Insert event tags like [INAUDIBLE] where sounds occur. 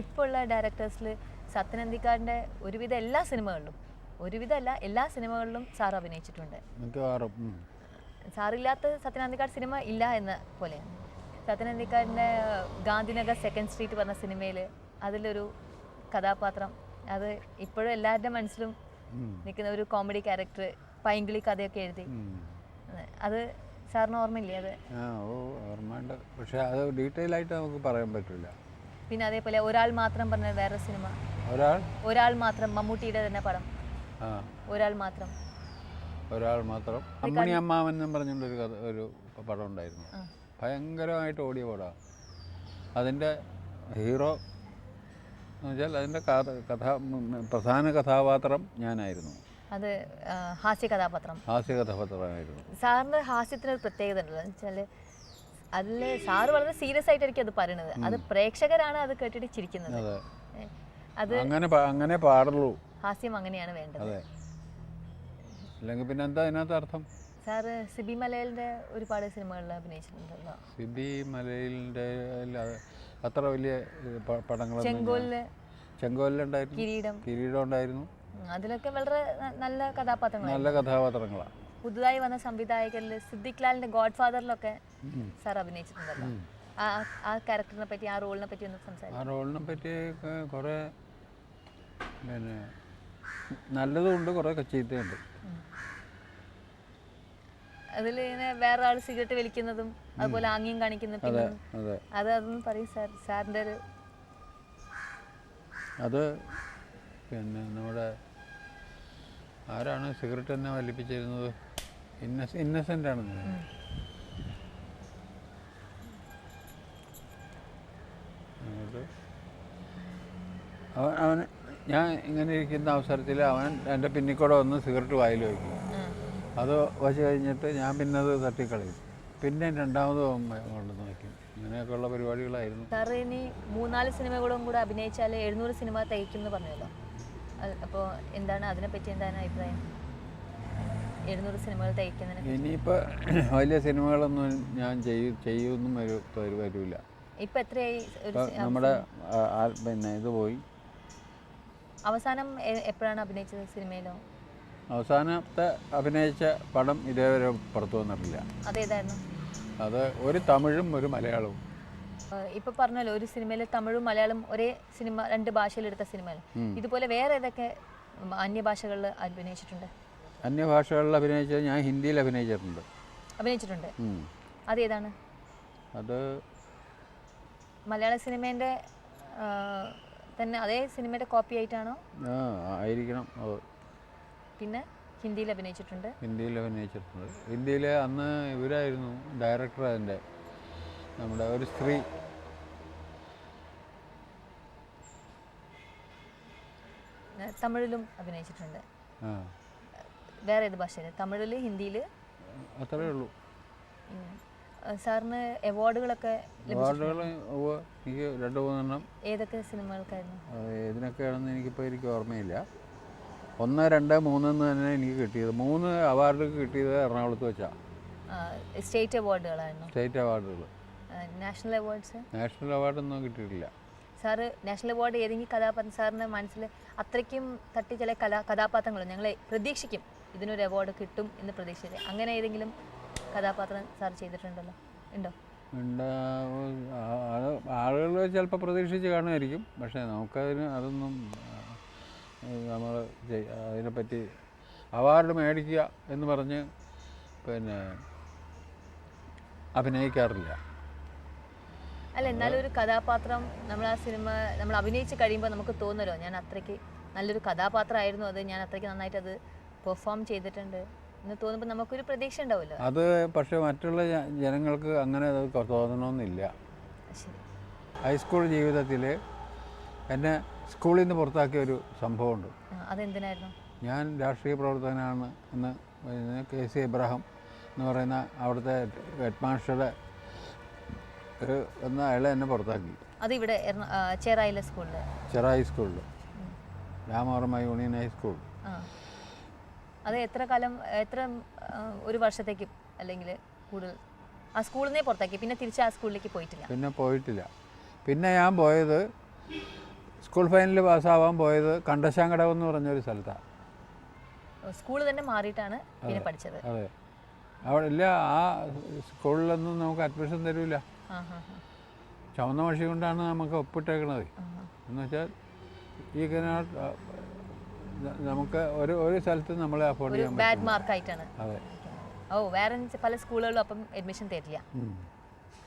ഇപ്പോൾ ഉള്ള ഡയറക്ടേഴ്സിൽ സത്യനന്ദിക്കാരന്റെ ഒരുവിധ എല്ലാ സിനിമകളിലും ഒരുവിധ അല്ല എല്ലാ സിനിമകളിലും സാർ അഭിനയിച്ചിട്ടുണ്ട്. സാറില്ലാത്ത സത്യനന്ദിക്കാട് സിനിമ ഇല്ല എന്ന പോലെയാണ്. സത്യനന്ദിക്കാടിന്റെ ഗാന്ധിനഗർ സെക്കൻഡ് സ്ട്രീറ്റ് പറഞ്ഞ സിനിമയിൽ അതിലൊരു കഥാപാത്രം. അത് ഇപ്പോഴും എല്ലാവരുടെ മനസ്സിലും നിൽക്കുന്ന ഒരു കോമഡി ക്യാരക്ടർ പൈങ്കിളി കഥയൊക്കെ എഴുതി. അത്. സാറിന് ഓർമ്മയില്ലേ അത്? ഓർമ്മയുണ്ട്. പക്ഷെ അത് ഡീറ്റെയിൽ ആയിട്ട് നമുക്ക് പറയാൻ പറ്റില്ല. പിന്നെ അതേപോലെ ഒരാൾ മാത്രം പറഞ്ഞ വേറെ സിനിമ. ഒരാൾ? ഒരാൾ മാത്രം മമ്മൂട്ടിയുടെ തന്നെ പടം. ആ. ഒരാൾ മാത്രം. ഒരാൾ മാത്രം. അമ്മണി അമ്മാവൻ എന്നും പറഞ്ഞുകൊണ്ടൊരു കഥ ഒരു പടം ഉണ്ടായിരുന്നു. ആ. ഭയങ്കരമായിട്ട് ഓടിയ പടമാണ്. അതിന്റെ ഹീറോ എന്ന് വെച്ചാൽ അതിന്റെ കഥ കഥാ ഉം, പ്രധാന കഥാപാത്രം ഞാനായിരുന്നു. അത് ആ, ഹാസ്യ കഥാപാത്രം ഹാസ്യ കഥാപാത്രമായിരുന്നു സാറിന്റെ ഹാസ്യത്തിനൊരു പ്രത്യേകത ഉണ്ടല്ലോ. എന്ന് വെച്ചാൽ അതിൽ സാറ് വളരെ സീരിയസ് ആയിട്ടായിരിക്കും അത് പറയണത്. അത് പ്രേക്ഷകരാണ് അത് കേട്ടിട്ട് ചിരിക്കുന്നത്. അതെ. അങ്ങനെ അങ്ങനെ പാടുള്ളൂ. ഹാസ്യം അങ്ങനെയാണ് വേണ്ടത്. അല്ലെങ്കിൽ പിന്നെ എന്താ അതിനകത്ത് അർത്ഥം? സാറ് സിബി മലയാളിന്റെ ഒരുപാട് സിനിമകളിൽ അഭിനയിച്ചിട്ടുണ്ടല്ലോ. സിബി മലയിലിന്റെ അത്ര വലിയ പടങ്ങൾ ചെങ്കോലിൽ ചെങ്കോലിലുണ്ടായിരുന്നു കിരീടം. കിരീടം ഉണ്ടായിരുന്നു. അതിലൊക്കെ വളരെ നല്ല കഥാപാത്രങ്ങൾ നല്ല കഥാപാത്രങ്ങളാണ്. പുതുതായി വന്ന സംവിധായകരിൽ സിദ്ദിഖ് ലാലിന്റെ ഗോഡ് ഫാദറിലൊക്കെ സാർ അഭിനയിച്ചിട്ടുണ്ടല്ലോ. ആ ആ ക്യാരക്ടറിനെ പറ്റി ആ റോളിനെ പറ്റി ഒന്ന് സംസാരിക്കും. ആ റോളിനെ പറ്റി കുറേ പിന്നെ നല്ലതുണ്ട് കുറേ ചീത്തയുണ്ട്. അതിൽ ഇങ്ങനെ വേറെ ആൾ സിഗരറ്റ് വലിക്കുന്നതും അതുപോലെ ആംഗ്യം കാണിക്കുന്ന അതെ. അത് അതൊന്നും പറയും സാർ. സാറിന്റെ ഒരു അത് പിന്നെ നമ്മുടെ ആരാണ് സിഗരറ്റ് തന്നെ വലിപ്പിച്ചിരുന്നത്? ഇന്നസെന്റ് ആണെന്ന്. അവൻ അവൻ ഞാൻ ഇങ്ങനെ ഇരിക്കുന്ന അവസരത്തിൽ അവൻ എന്റെ പിന്നിക്കൂടെ വന്ന് സിഗരറ്റ് വായിൽ വയ്ക്കും. അത് വച്ച് കഴിഞ്ഞിട്ട് ഞാൻ പിന്നെ അത് തട്ടിക്കളയും. പിന്നെ രണ്ടാമത് കൊണ്ട് നോക്കും. ഇങ്ങനെയൊക്കെയുള്ള പരിപാടികളായിരുന്നു. സാറ് ഇനി മൂന്നാൽ സിനിമകളും കൂടെ അഭിനയിച്ചാൽ എഴുന്നൂറ് സിനിമ തയ്ക്കും എന്ന് പറഞ്ഞല്ലോ അപ്പോൾ എന്താണ്? അതിനെപ്പറ്റി എന്താണ് അഭിപ്രായം? എഴുന്നൂറ് സിനിമകൾ തയ്ക്കുന്നതിനെ ഇനിയിപ്പോൾ [CLEARS THROAT] വലിയ സിനിമകളൊന്നും ഞാൻ ചെയ്യും ചെയ്യുമെന്നും ഒരു വരില്ല. ഇപ്പം എത്രയായി ഒരു ഇപ്പം സി- നമ്മുടെ ആ- ആ- പിന്നെ ഇത് പോയി. അവസാനം എ- എപ്പോഴാണ് അഭിനയിച്ചത് സിനിമയിലോ? അവസാനത്തെ അഭിനയിച്ച പടം ഇതേവരെ പുറത്തു വന്നിട്ടില്ല. അതേതായിരുന്നു? അത് ഒരു തമിഴും ഒരു മലയാളവും. ഏഹ് ഇപ്പൊ പറഞ്ഞല്ലോ ഒരു സിനിമയിൽ തമിഴും മലയാളം ഒരേ സിനിമ രണ്ട് ഭാഷയിലെടുത്ത സിനിമയിൽ ഇതുപോലെ വേറെ ഏതൊക്കെ അന്യഭാഷകളിൽ അഭിനയിച്ചിട്ടുണ്ട്? അന്യഭാഷകളിൽ അഭിനയിച്ചത് ഞാൻ ഹിന്ദിയിൽ അഭിനയിച്ചിട്ടുണ്ട്. അഭിനയിച്ചിട്ടുണ്ട്? ഉം. അതേതാണ്? അത് മലയാള സിനിമേന്റെ തന്നെ അതേ സിനിമയുടെ കോപ്പി ആയിട്ടാണോ? ആ, ആയിരിക്കണം അത്. പിന്നെ ഹിന്ദിയിൽ അഭിനയിച്ചിട്ടുണ്ട്. ഹിന്ദിയിൽ അഭിനയിച്ചിട്ടുണ്ട്. ഹിന്ദിയിൽ അന്ന് ഇവരായിരുന്നു ഡയറക്ടർ അതിന്റെ. നമ്മുടെ ഒരു സ്ത്രീ. തമിഴിലും അഭിനയിച്ചിട്ടുണ്ട്. ആ. വേറെ ഏത് ഭാഷയിൽ തമിഴിൽ ഹിന്ദിയിൽ അത്രേ ഉള്ളൂ. സാറിന് അവാർഡുകളൊക്കെ അവാർഡുകൾ എനിക്ക് രണ്ട് മൂന്നെണ്ണം. ഏതൊക്കെ സിനിമകൾക്കായിരുന്നു? ഏതിനൊക്കെയാണെന്ന് എനിക്കിപ്പോൾ എനിക്ക് ഓർമ്മയില്ല. ഒന്ന് രണ്ട് മൂന്നെന്ന് തന്നെ എനിക്ക് കിട്ടിയത്. മൂന്ന് അവാർഡ് കിട്ടിയത് എറണാകുളത്ത് വെച്ചാണ് സ്റ്റേറ്റ് അവാർഡുകളായിരുന്നു സ്റ്റേറ്റ് അവാർഡുകൾ നാഷണൽ അവാർഡ്സ് നാഷണൽ അവാർഡൊന്നും കിട്ടിയിട്ടില്ല. സാറ് നാഷണൽ അവാർഡ് ഏതെങ്കിലും കഥാപാത്രം സാറിന്റെ മനസ്സിൽ അത്രയ്ക്കും തട്ടി ചില കഥാ കഥാപാത്രങ്ങൾ ഞങ്ങൾ പ്രതീക്ഷിക്കും. ഇതിനൊരു അവാർഡ് കിട്ടും എന്ന് പ്രതീക്ഷിച്ചത്. അങ്ങനെ ഏതെങ്കിലും കഥാപാത്രം സാർ ചെയ്തിട്ടുണ്ടല്ലോ? ഉണ്ടോ? ആളുകൾ ചിലപ്പോൾ പ്രതീക്ഷിച്ച് കാണുമായിരിക്കും. പക്ഷേ നമുക്കതിന് അതൊന്നും നമ്മൾ അതിനെപ്പറ്റി അവാർഡ് മേടിക്കുക എന്ന് പറഞ്ഞ് പിന്നെ അഭിനയിക്കാറില്ല. അല്ല എന്നാലും ഒരു കഥാപാത്രം നമ്മൾ ആ സിനിമ നമ്മൾ അഭിനയിച്ച് കഴിയുമ്പോൾ നമുക്ക് തോന്നലോ ഞാൻ അത്രയ്ക്ക് നല്ലൊരു കഥാപാത്രമായിരുന്നു അത് ഞാൻ അത്രയ്ക്ക് നന്നായിട്ട് അത് പെർഫോം ചെയ്തിട്ടുണ്ട് എന്ന് തോന്നുമ്പോൾ നമുക്കൊരു പ്രതീക്ഷ ഉണ്ടാവുമല്ലോ അത് പക്ഷേ മറ്റുള്ള ജനങ്ങൾക്ക് അങ്ങനെ തോന്നണമെന്നില്ല ഹൈസ്കൂൾ ജീവിതത്തിൽ എന്നെ സ്കൂളിൽ നിന്ന് പുറത്താക്കിയ ഒരു സംഭവമുണ്ട്. അതെന്തിനായിരുന്നു? ഞാൻ രാഷ്ട്രീയ പ്രവർത്തകനാണ് എന്ന് കെ സി ഇബ്രാഹിം എന്ന് പറയുന്ന അവിടുത്തെ ഹെഡ് മാസ്റ്ററുടെ ഒരു എന്ന അയാളെ എന്നെ പുറത്താക്കി. അത് ഇവിടെ എറണ- സ്കൂളിൽ ചെറായി സ്കൂളിൽ രാമവർമ്മ യൂണിയൻ ഹൈസ്കൂൾ. അത് എത്ര കാലം എത്ര ഒരു വർഷത്തേക്ക് അല്ലെങ്കിൽ കൂടുതൽ? ആ സ്കൂളിൽ നിന്നേ പുറത്താക്കി. പിന്നെ തിരിച്ച് ആ സ്കൂളിലേക്ക് പോയിട്ടില്ല. പിന്നെ പോയിട്ടില്ല. പിന്നെ ഞാൻ പോയത് സ്കൂൾ ഫൈനൽ പാസ്സാവാൻ പോയത് കണ്ടശാങ്കടവ് എന്ന് പറഞ്ഞൊരു സ്ഥലത്താണ് സ്കൂൾ തന്നെ മാറിയിട്ടാണ് പിന്നെ പഠിച്ചത്. അതെ. അവിടെ ഇല്ല ആ സ്കൂളിലൊന്നും നമുക്ക് അഡ്മിഷൻ ഹാ ചുവന്ന മഷി കൊണ്ടാണ് നമുക്ക് ഒപ്പിട്ടേക്കണത്. എന്ന് വെച്ചാൽ ഈ കനോട്ട് നമുക്ക് ഒരു ഒരു സ്ഥലത്ത് നമ്മളെ അഫോർഡ് ചെയ്യാൻ ബാഡ് മാർക്ക് ആയിട്ടാണ്. അതെ. ഓ വേറെ പല സ്കൂളുകളിലും അപ്പം അഡ്മിഷൻ തരില്ല.